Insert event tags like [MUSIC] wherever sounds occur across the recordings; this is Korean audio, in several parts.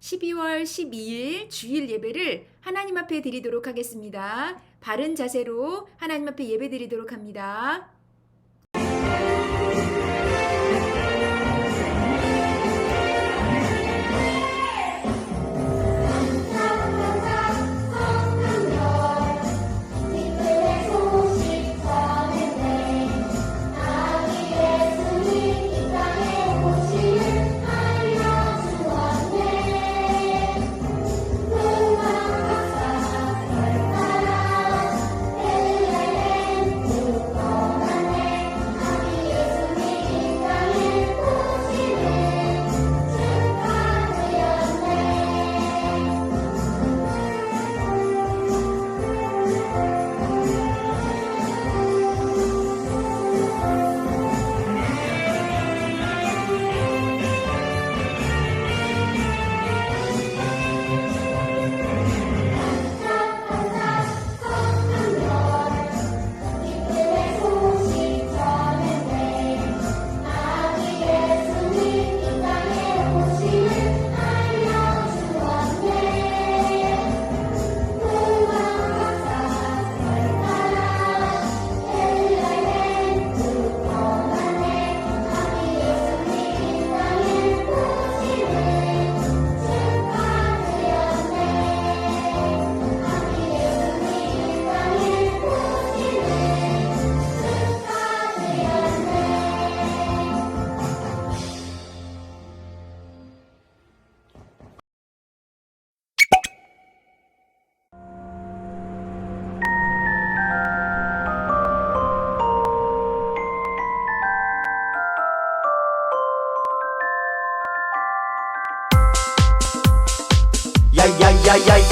12월 12일 주일 예배를 하나님 앞에 드리도록 하겠습니다. 바른 자세로 하나님 앞에 예배 드리도록 합니다.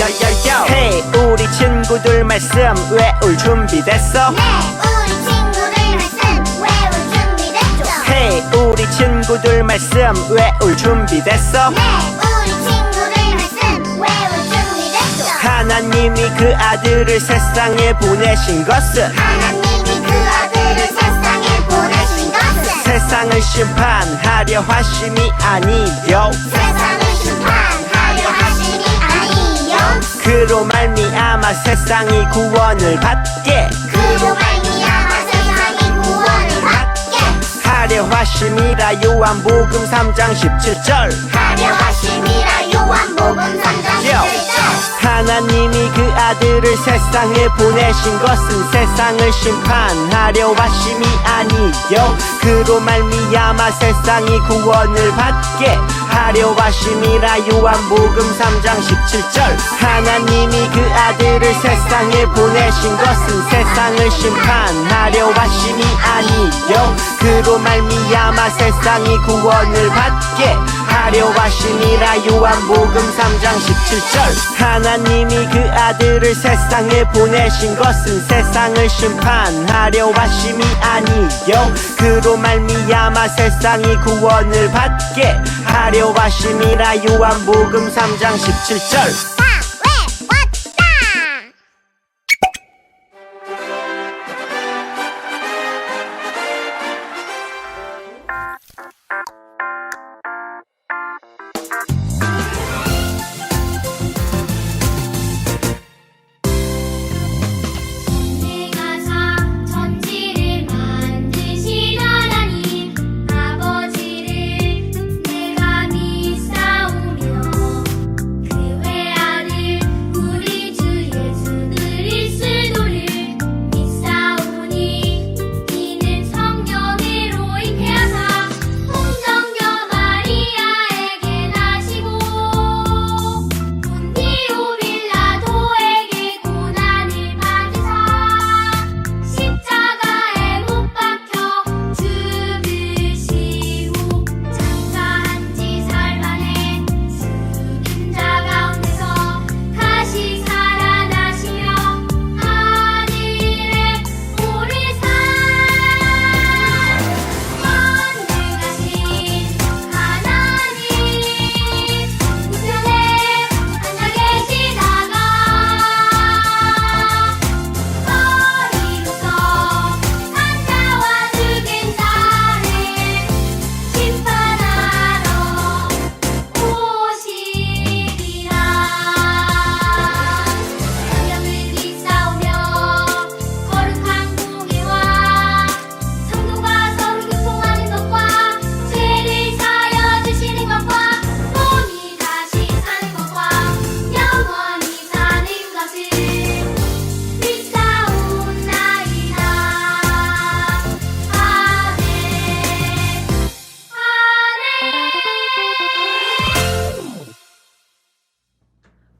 야야야야야야야 헤이 우리 친구들 말씀 외울 준비 됐어? 네, 우리 친구들 말씀 외울 준비됐죠? 헤이 우리 친구들 말씀 외울 준비 됐어? 네, 우리 친구들 말씀 외울 준비됐죠? 하나님이 그 아들을 세상에 보내신 것은 하나님이 그 아들을 세상에 보내신 것은 세상을 심판하려 하심이 아니요 세상 그로 말미암아 세상이 구원을 받게. 그로 말미암아 세상이 구원을 받게. 하려 하심이라 요한복음 3장 17절. 하려 하심이라 요한복음 3장 요. 17절. 하나님이 그 아들을 세상에 보내신 것은 세상을 심판하려 하심이 아니요. 그로 말미암아 세상이 구원을 받게 하려 하심이라 요한복음 3장 17절. 하나님이 그 아들을 세상에 보내신 것은 세상을 심판하려 하심이 아니요. 그로 말미암아 세상이 구원을 받게. 하려 하심이라 요한복음 3장 17절. 하나님이 그 아들을 세상에 보내신 것은 세상을 심판하려 하심이 아니요. 그로 말미암아 세상이 구원을 받게. 하려 하심이라 요한복음 3장 17절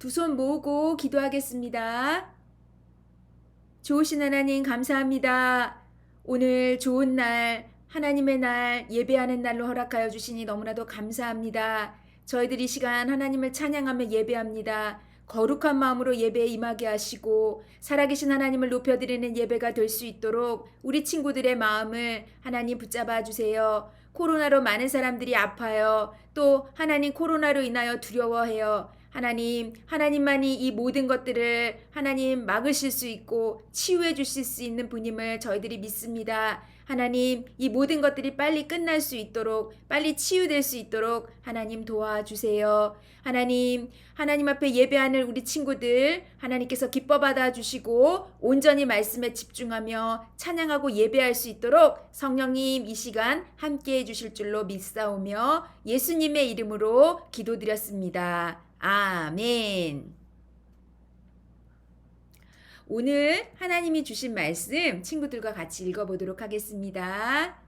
두 손 모으고 기도하겠습니다. 좋으신 하나님 감사합니다. 오늘 좋은 날, 하나님의 날, 예배하는 날로 허락하여 주시니 너무나도 감사합니다. 저희들이 이 시간 하나님을 찬양하며 예배합니다. 거룩한 마음으로 예배에 임하게 하시고 살아계신 하나님을 높여드리는 예배가 될 수 있도록 우리 친구들의 마음을 하나님 붙잡아 주세요. 코로나로 많은 사람들이 아파요. 또 하나님 코로나로 인하여 두려워해요. 하나님, 하나님만이 이 모든 것들을 하나님 막으실 수 있고 치유해 주실 수 있는 분임을 저희들이 믿습니다. 하나님, 이 모든 것들이 빨리 끝날 수 있도록, 빨리 치유될 수 있도록 하나님 도와주세요. 하나님, 하나님 앞에 예배하는 우리 친구들 하나님께서 기뻐 받아 주시고 온전히 말씀에 집중하며 찬양하고 예배할 수 있도록 성령님 이 시간 함께 해 주실 줄로 믿사오며 예수님의 이름으로 기도드렸습니다. 아멘. 오늘 하나님이 주신 말씀 친구들과 같이 읽어보도록 하겠습니다.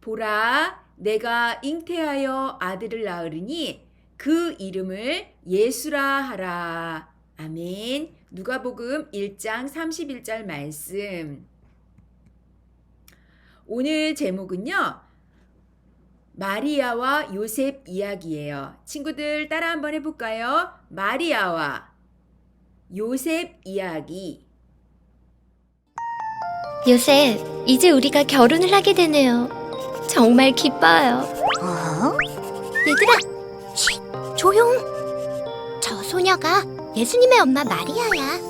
보라, 내가 잉태하여 아들을 낳으리니 그 이름을 예수라 하라. 아멘. 누가복음 1장 31절 말씀. 오늘 제목은요. 마리아와 요셉 이야기예요. 친구들 따라 한번 해볼까요? 마리아와 요셉 이야기. 요셉, 이제 우리가 결혼을 하게 되네요. 정말 기뻐요. 어? 얘들아, 쉿, 조용. 저 소녀가 예수님의 엄마 마리아야.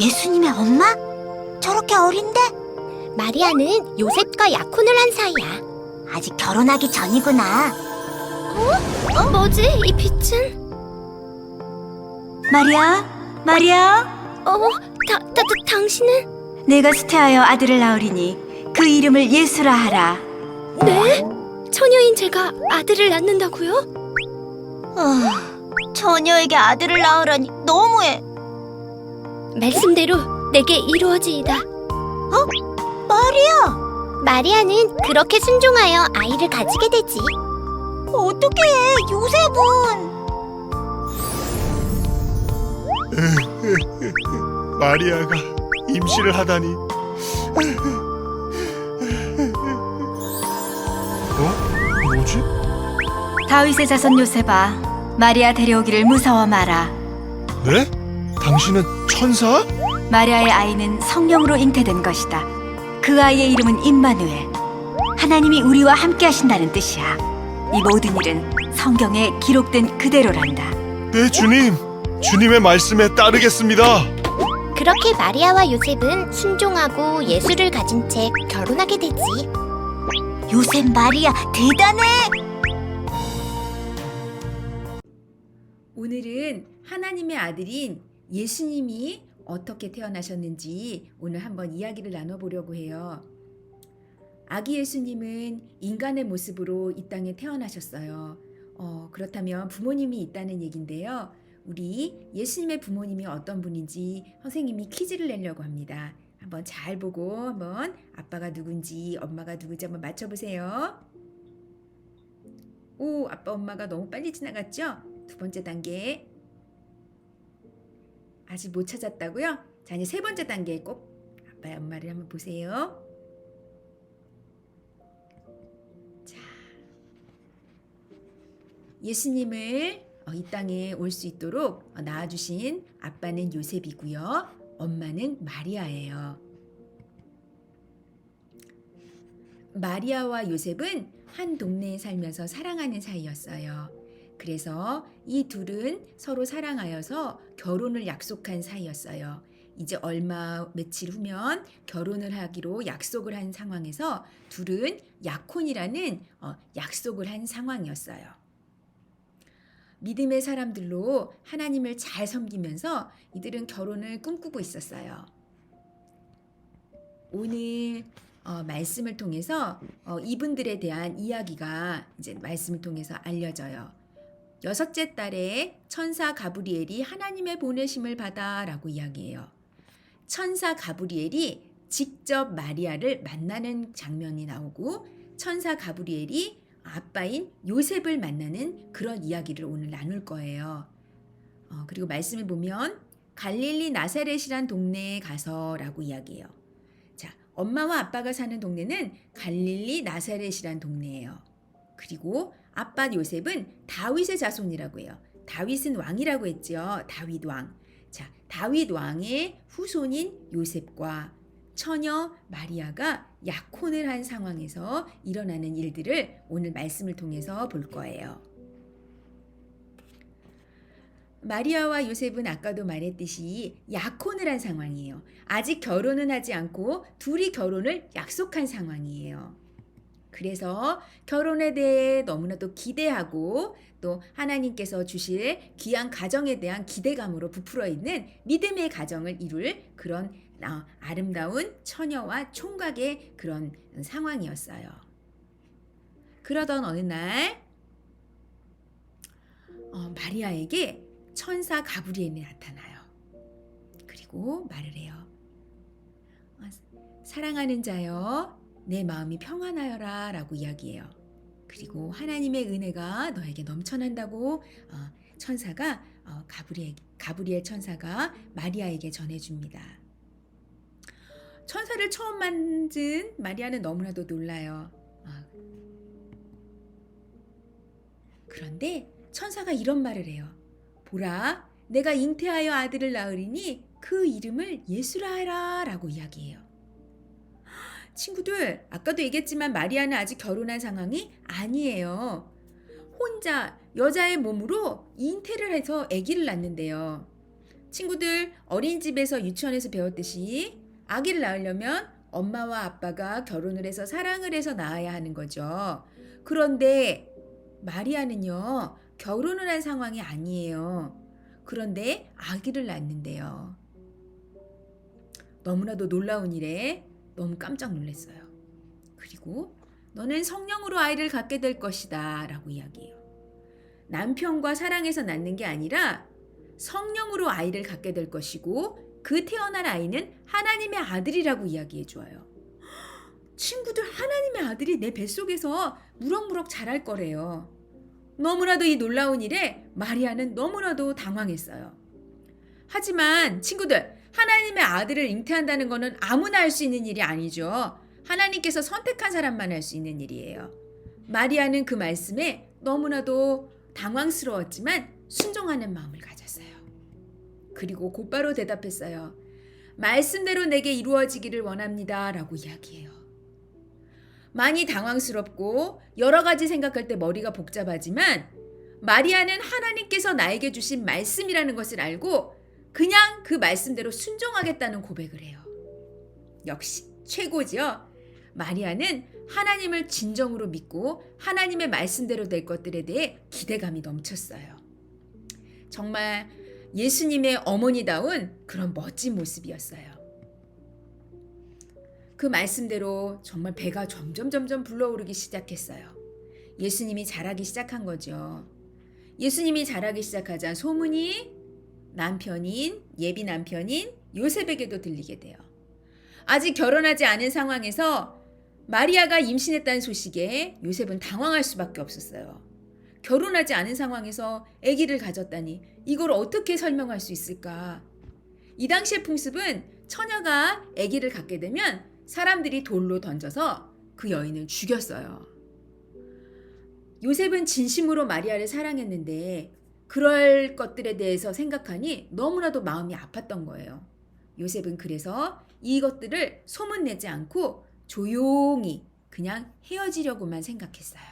예수님의 엄마? 저렇게 어린데? 마리아는 요셉과 약혼을 한 사이야. 아직 결혼하기 전이구나. 어? 뭐지, 이 빛은? 마리아, 마리아, 어, 다, 다, 다, 당신은? 내가 수태하여 아들을 낳으리니 그 이름을 예수라 하라. 네? 처녀인 제가 아들을 낳는다고요? 어, 처녀에게 아들을 낳으라니 너무해. 말씀대로 내게 이루어지이다. 마리아, 마리아는 그렇게 순종하여 아이를 가지게 되지. 어떻게 해? 요셉은 [LAUGHS] 마리아가 임신을 하다니. 어? 뭐지? 다윗의 자손 요셉아, 마리아 데려오기를 무서워 마라. 네? 당신은 천사? 마리아의 아이는 성령으로 잉태된 것이다. 그 아이의 이름은 임마누엘. 하나님이 우리와 함께 하신다는 뜻이야. 이 모든 일은 성경에 기록된 그대로란다. 네, 주님. 주님의 말씀에 따르겠습니다. 그렇게 마리아와 요셉은 순종하고 예수를 가진 채 결혼하게 되지. 요셉 마리아 대단해. 오늘은 하나님의 아들인 예수님이 어떻게 태어나셨는지 오늘 한번 이야기를 나눠보려고 해요. 아기 예수님은 인간의 모습으로 이 땅에 태어나셨어요. 어, 그렇다면 부모님이 있다는 얘긴데요. 우리 예수님의 부모님이 어떤 분인지 선생님이 퀴즈를 내려고 합니다. 한번 잘 보고 한번 아빠가 누군지 엄마가 누군지 한번 맞춰보세요. 오, 아빠 엄마가 너무 빨리 지나갔죠? 두 번째 단계. 아직 못 찾았다고요? 자, 이제 세 번째 단계 꼭 아빠의 엄마를 한번 보세요. 자, 예수님을 어, 이 땅에 올 수 있도록 어, 낳아주신 아빠는 요셉이고요. 엄마는 마리아예요. 마리아와 요셉은 한 동네에 살면서 사랑하는 사이였어요. 그래서 이 둘은 서로 사랑하여서 결혼을 약속한 사이였어요. 이제 얼마 며칠 후면 결혼을 하기로 약속을 한 상황에서 둘은 약혼이라는 어, 약속을 한 상황이었어요. 믿음의 사람들로 하나님을 잘 섬기면서 이들은 결혼을 꿈꾸고 있었어요. 오늘 어, 말씀을 통해서 어, 이분들에 대한 이야기가 이제 말씀을 통해서 알려져요. 여섯째 달에 천사 가브리엘이 하나님의 보내심을 받아라고 이야기해요. 천사 가브리엘이 직접 마리아를 만나는 장면이 나오고 천사 가브리엘이 아빠인 요셉을 만나는 그런 이야기를 오늘 나눌 거예요. 어, 그리고 말씀을 보면 갈릴리 나사렛이란 동네에 가서라고 이야기해요. 자, 엄마와 아빠가 사는 동네는 갈릴리 나사렛이란 동네예요. 그리고 아빠 요셉은 다윗의 자손이라고 해요. 다윗은 왕이라고 했죠. 다윗 왕. 자, 다윗 왕의 후손인 요셉과 처녀 마리아가 약혼을 한 상황에서 일어나는 일들을 오늘 말씀을 통해서 볼 거예요. 마리아와 요셉은 아까도 말했듯이 약혼을 한 상황이에요. 아직 결혼은 하지 않고 둘이 결혼을 약속한 상황이에요. 그래서 결혼에 대해 너무나도 기대하고 또 하나님께서 주실 귀한 가정에 대한 기대감으로 부풀어 있는 믿음의 가정을 이룰 그런 아, 아름다운 처녀와 총각의 그런 상황이었어요. 그러던 어느 날 어, 마리아에게 천사 가브리엘이 나타나요. 그리고 말을 해요. 어, 사랑하는 자여, 내 마음이 평안하여라 라고 이야기해요. 그리고 하나님의 은혜가 너에게 넘쳐난다고 어, 천사가 어, 가브리엘, 가브리엘 천사가 마리아에게 전해줍니다. 천사를 처음 만진 마리아는 너무나도 놀라요. 아. 그런데 천사가 이런 말을 해요. 보라, 내가 잉태하여 아들을 낳으리니 그 이름을 예수라 하라 라고 이야기해요. 친구들, 아까도 얘기했지만 마리아는 아직 결혼한 상황이 아니에요. 혼자 여자의 몸으로 잉태를 해서 아기를 낳는데요. 친구들, 어린이집에서 유치원에서 배웠듯이 아기를 낳으려면 엄마와 아빠가 결혼을 해서 사랑을 해서 낳아야 하는 거죠. 그런데 마리아는요, 결혼을 한 상황이 아니에요. 그런데 아기를 낳는데요. 너무나도 놀라운 일에 너무 깜짝 놀랐어요. 그리고 너는 성령으로 아이를 갖게 될 것이다 라고 이야기해요. 남편과 사랑해서 낳는 게 아니라 성령으로 아이를 갖게 될 것이고 그 태어난 아이는 하나님의 아들이라고 이야기해 주어요. 친구들 하나님의 아들이 내 뱃속에서 무럭무럭 자랄 거래요. 너무나도 이 놀라운 일에 마리아는 너무나도 당황했어요. 하지만 친구들, 하나님의 아들을 잉태한다는 것은 아무나 할 수 있는 일이 아니죠. 하나님께서 선택한 사람만 할 수 있는 일이에요. 마리아는 그 말씀에 너무나도 당황스러웠지만 순종하는 마음을 가졌어요. 그리고 곧바로 대답했어요. 말씀대로 내게 이루어지기를 원합니다. 라고 이야기해요. 많이 당황스럽고 여러 가지 생각할 때 머리가 복잡하지만 마리아는 하나님께서 나에게 주신 말씀이라는 것을 알고 그냥 그 말씀대로 순종하겠다는 고백을 해요. 역시 최고지요. 마리아는 하나님을 진정으로 믿고 하나님의 말씀대로 될 것들에 대해 기대감이 넘쳤어요. 정말 예수님의 어머니다운 그런 멋진 모습이었어요. 그 말씀대로 정말 배가 점점 점점 불러오르기 시작했어요. 예수님이 자라기 시작한 거죠. 예수님이 자라기 시작하자 소문이 남편인 예비 남편인 요셉에게도 들리게 돼요. 아직 결혼하지 않은 상황에서 마리아가 임신했다는 소식에 요셉은 당황할 수밖에 없었어요. 결혼하지 않은 상황에서 아기를 가졌다니 이걸 어떻게 설명할 수 있을까? 이 당시의 풍습은 처녀가 아기를 갖게 되면 사람들이 돌로 던져서 그 여인을 죽였어요. 요셉은 진심으로 마리아를 사랑했는데 그럴 것들에 대해서 생각하니 너무나도 마음이 아팠던 거예요. 요셉은 그래서 이것들을 소문내지 않고 조용히 그냥 헤어지려고만 생각했어요.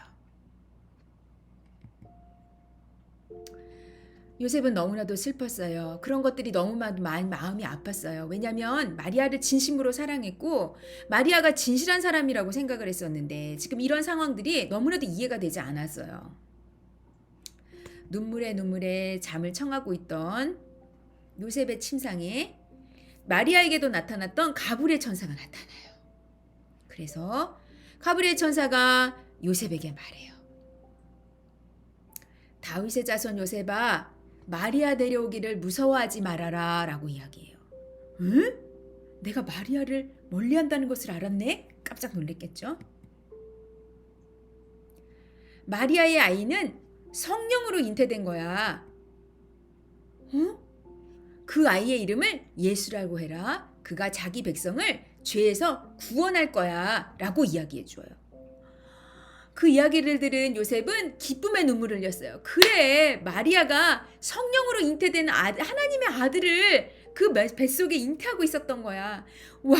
요셉은 너무나도 슬펐어요. 그런 것들이 너무 많이 마음이 아팠어요. 왜냐하면 마리아를 진심으로 사랑했고 마리아가 진실한 사람이라고 생각을 했었는데 지금 이런 상황들이 너무나도 이해가 되지 않았어요. 눈물에 눈물에 잠을 청하고 있던 요셉의 침상에 마리아에게도 나타났던 가브리엘 천사가 나타나요. 그래서 가브리엘 천사가 요셉에게 말해요. 다윗의 자손 요셉아 마리아 데려오기를 무서워하지 말아라 라고 이야기해요. 응? 내가 마리아를 멀리한다는 것을 알았네? 깜짝 놀랐겠죠? 마리아의 아이는 성령으로 잉태된 거야. 어? 그 아이의 이름을 예수라고 해라. 그가 자기 백성을 죄에서 구원할 거야. 라고 이야기해 줘요. 그 이야기를 들은 요셉은 기쁨의 눈물을 흘렸어요. 그래, 마리아가 성령으로 잉태된 아, 하나님의 아들을 그 뱃- 뱃속에 잉태하고 있었던 거야. 와,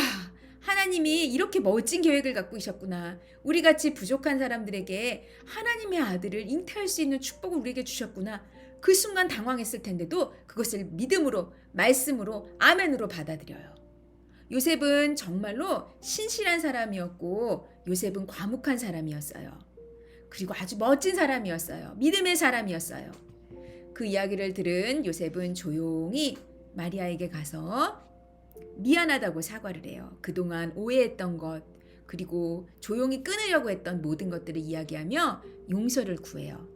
하나님이 이렇게 멋진 계획을 갖고 계셨구나. 우리 같이 부족한 사람들에게 하나님의 아들을 잉태할 수 있는 축복을 우리에게 주셨구나. 그 순간 당황했을 텐데도 그것을 믿음으로, 말씀으로, 아멘으로 받아들여요. 요셉은 정말로 신실한 사람이었고, 요셉은 과묵한 사람이었어요. 그리고 아주 멋진 사람이었어요. 믿음의 사람이었어요. 그 이야기를 들은 요셉은 조용히 마리아에게 가서 미안하다고 사과를 해요. 그동안 오해했던 것, 그리고 조용히 끊으려고 했던 모든 것들을 이야기하며 용서를 구해요.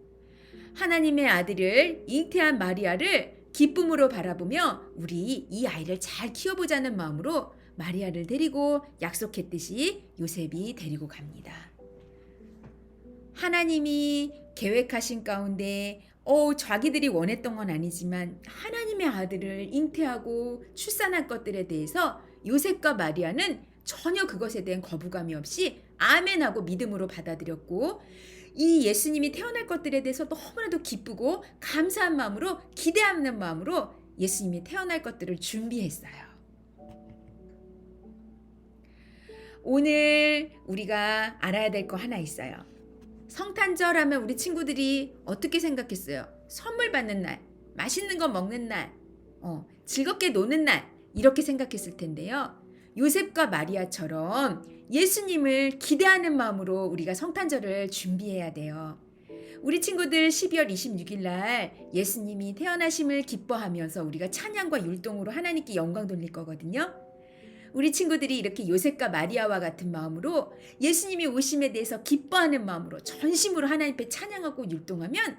하나님의 아들을 잉태한 마리아를 기쁨으로 바라보며 우리 이 아이를 잘 키워보자는 마음으로 마리아를 데리고 약속했듯이 요셉이 데리고 갑니다. 하나님이 계획하신 가운데 어, 자기들이 원했던 건 아니지만 하나님의 아들을 잉태하고 출산할 것들에 대해서 요셉과 마리아는 전혀 그것에 대한 거부감이 없이 아멘하고 믿음으로 받아들였고 이 예수님이 태어날 것들에 대해서 너무나도 기쁘고 감사한 마음으로 기대하는 마음으로 예수님이 태어날 것들을 준비했어요. 오늘 우리가 알아야 될 거 하나 있어요. 성탄절 하면 우리 친구들이 어떻게 생각했어요? 선물 받는 날, 맛있는 거 먹는 날, 어, 즐겁게 노는 날, 이렇게 생각했을 텐데요. 요셉과 마리아처럼 예수님을 기대하는 마음으로 우리가 성탄절을 준비해야 돼요. 우리 친구들 12월 26일 날 예수님이 태어나심을 기뻐하면서 우리가 찬양과 율동으로 하나님께 영광 돌릴 거거든요. 우리 친구들이 이렇게 요셉과 마리아와 같은 마음으로 예수님이 오심에 대해서 기뻐하는 마음으로 전심으로 하나님 앞에 찬양하고 율동하면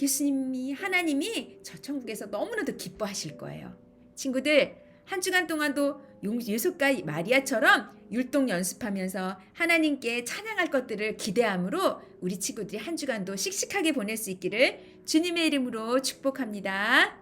예수님이 하나님이 저 천국에서 너무나도 기뻐하실 거예요. 친구들 한 주간 동안도 용- 요셉과 마리아처럼 율동 연습하면서 하나님께 찬양할 것들을 기대함으로 우리 친구들이 한 주간도 씩씩하게 보낼 수 있기를 주님의 이름으로 축복합니다.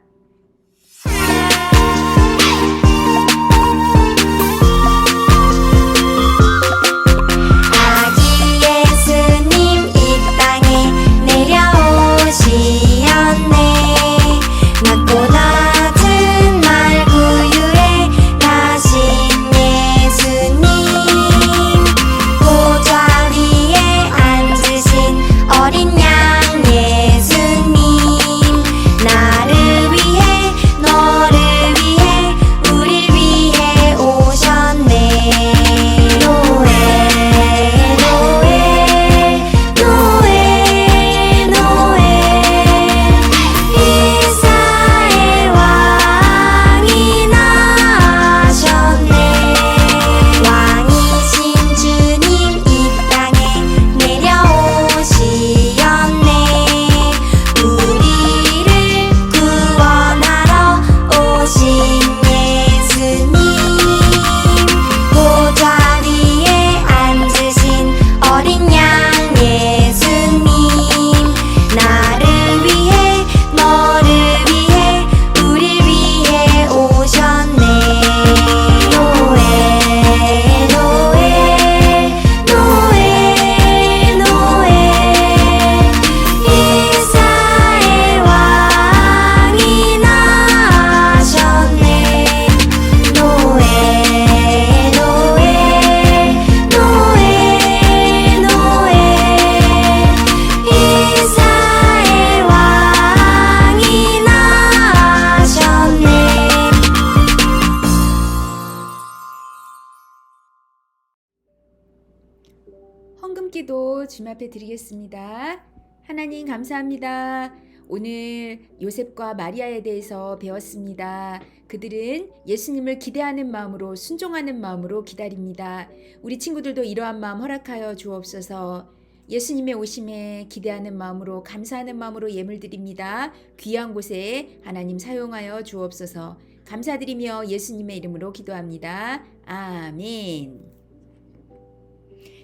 주님 앞에 드리겠습니다. 하나님 감사합니다. 오늘 요셉과 마리아에 대해서 배웠습니다. 그들은 예수님을 기대하는 마음으로 순종하는 마음으로 기다립니다. 우리 친구들도 이러한 마음 허락하여 주옵소서. 예수님의 오심에 기대하는 마음으로 감사하는 마음으로 예물 드립니다. 귀한 곳에 하나님 사용하여 주옵소서. 감사드리며 예수님의 이름으로 기도합니다. 아멘.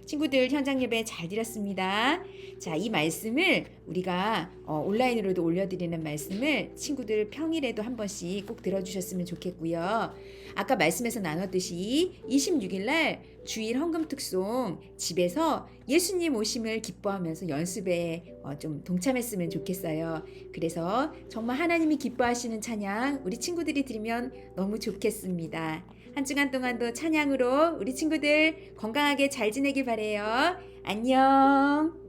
친구들 현장 예배 잘 드렸습니다. 자, 이 말씀을 우리가 어, 온라인으로도 올려드리는 말씀을 친구들 평일에도 한 번씩 꼭 들어주셨으면 좋겠고요. 아까 말씀에서 나눴듯이 26일 날 주일 헌금 특송 집에서 예수님 오심을 기뻐하면서 연습에 어, 좀 동참했으면 좋겠어요. 그래서 정말 하나님이 기뻐하시는 찬양 우리 친구들이 들으면 너무 좋겠습니다. 한 주간 동안도 찬양으로 우리 친구들 건강하게 잘 지내길 바래요. 안녕.